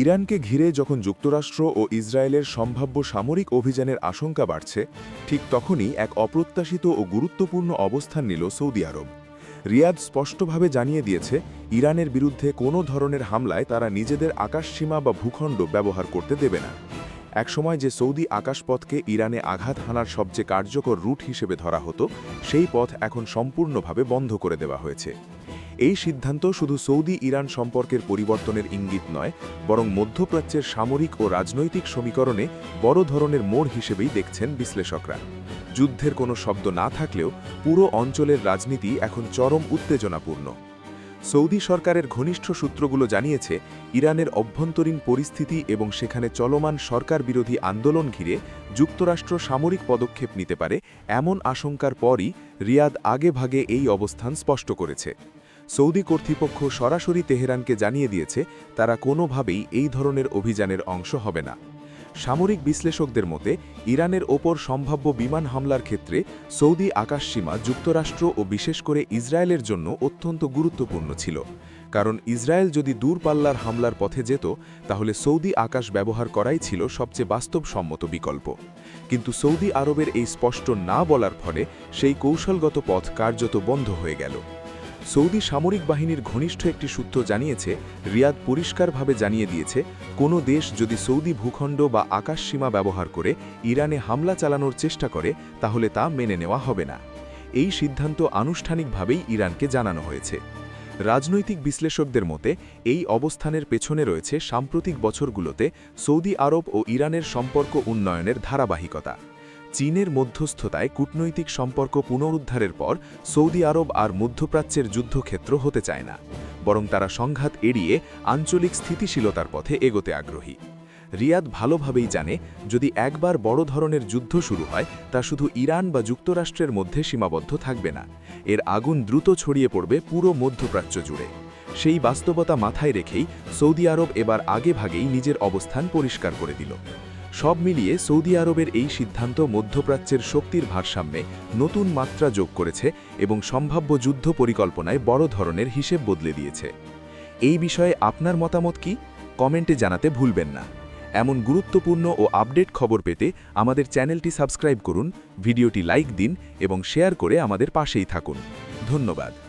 ইরানকে ঘিরে যখন যুক্তরাষ্ট্র ও ইসরায়েলের সম্ভাব্য সামরিক অভিযানের আশঙ্কা বাড়ছে, ঠিক তখনই এক অপ্রত্যাশিত ও গুরুত্বপূর্ণ অবস্থান নিল সৌদি আরব। রিয়াদ স্পষ্টভাবে জানিয়ে দিয়েছে, ইরানের বিরুদ্ধে কোনো ধরনের হামলায় তারা নিজেদের আকাশসীমা বা ভূখণ্ড ব্যবহার করতে দেবে না। একসময় যে সৌদি আকাশপথকে ইরানে আঘাত হানার সবচেয়ে কার্যকর রুট হিসেবে ধরা হতো, সেই পথ এখন সম্পূর্ণভাবে বন্ধ করে দেওয়া হয়েছে। এই সিদ্ধান্ত শুধু সৌদি ইরান সম্পর্কের পরিবর্তনের ইঙ্গিত নয়, বরং মধ্যপ্রাচ্যের সামরিক ও রাজনৈতিক সমীকরণে বড় ধরনের মোড় হিসেবেই দেখছেন বিশ্লেষকরা। যুদ্ধের কোনো শব্দ না থাকলেও পুরো অঞ্চলের রাজনীতি এখন চরম উত্তেজনাপূর্ণ। সৌদি সরকারের ঘনিষ্ঠ সূত্রগুলো জানিয়েছে, ইরানের অভ্যন্তরীণ পরিস্থিতি এবং সেখানে চলমান সরকার বিরোধী আন্দোলন ঘিরে যুক্তরাষ্ট্র সামরিক পদক্ষেপ নিতে পারে এমন আশঙ্কার পরই রিয়াদ আগেভাগে এই অবস্থান স্পষ্ট করেছে। সৌদি কর্তৃপক্ষ সরাসরি তেহরানকে জানিয়ে দিয়েছে, তারা কোনোভাবেই এই ধরনের অভিযানের অংশ হবে না। সামরিক বিশ্লেষকদের মতে, ইরানের ওপর সম্ভাব্য বিমান হামলার ক্ষেত্রে সৌদি আকাশসীমা যুক্তরাষ্ট্র ও বিশেষ করে ইসরায়েলের জন্য অত্যন্ত গুরুত্বপূর্ণ ছিল। কারণ ইসরায়েল যদি দূরপাল্লার হামলার পথে যেত, তাহলে সৌদি আকাশ ব্যবহার করাই ছিল সবচেয়ে বাস্তবসম্মত বিকল্প। কিন্তু সৌদি আরবের এই স্পষ্ট না বলার ফলে সেই কৌশলগত পথ কার্যত বন্ধ হয়ে গেল। সৌদি সামরিক বাহিনীর ঘনিষ্ঠ একটি সূত্র জানিয়েছে, রিয়াদ পরিষ্কারভাবে জানিয়ে দিয়েছে, কোনো দেশ যদি সৌদি ভূখণ্ড বা আকাশসীমা ব্যবহার করে ইরানে হামলা চালানোর চেষ্টা করে, তাহলে তা মেনে নেওয়া হবে না। এই সিদ্ধান্ত আনুষ্ঠানিকভাবেই ইরানকে জানানো হয়েছে। রাজনৈতিক বিশ্লেষকদের মতে, এই অবস্থানের পেছনে রয়েছে সাম্প্রতিক বছরগুলোতে সৌদি আরব ও ইরানের সম্পর্ক উন্নয়নের ধারাবাহিকতা। চীনের মধ্যস্থতায় কূটনৈতিক সম্পর্ক পুনরুদ্ধারের পর সৌদি আরব আর মধ্যপ্রাচ্যের যুদ্ধক্ষেত্র হতে চায় না, বরং তারা সংঘাত এড়িয়ে আঞ্চলিক স্থিতিশীলতার পথে এগোতে আগ্রহী। রিয়াদ ভালোভাবেই জানে, যদি একবার বড় ধরনের যুদ্ধ শুরু হয়, তা শুধু ইরান বা যুক্তরাষ্ট্রের মধ্যে সীমাবদ্ধ থাকবে না, এর আগুন দ্রুত ছড়িয়ে পড়বে পুরো মধ্যপ্রাচ্য জুড়ে। সেই বাস্তবতা মাথায় রেখেই সৌদি আরব এবার আগেভাগেই নিজের অবস্থান পরিষ্কার করে দিল। সব মিলিয়ে সৌদি আরবের এই সিদ্ধান্ত মধ্যপ্রাচ্যের শক্তির ভারসাম্যে নতুন মাত্রা যোগ করেছে এবং সম্ভাব্য যুদ্ধ পরিকল্পনায় বড় ধরনের হিসেব বদলে দিয়েছে। এই বিষয়ে আপনার মতামত কি? কমেন্টে জানাতে ভুলবেন না। এমন গুরুত্বপূর্ণ ও আপডেট খবর পেতে আমাদের চ্যানেলটি সাবস্ক্রাইব করুন, ভিডিওটি লাইক দিন এবং শেয়ার করে আমাদের পাশেই থাকুন। ধন্যবাদ।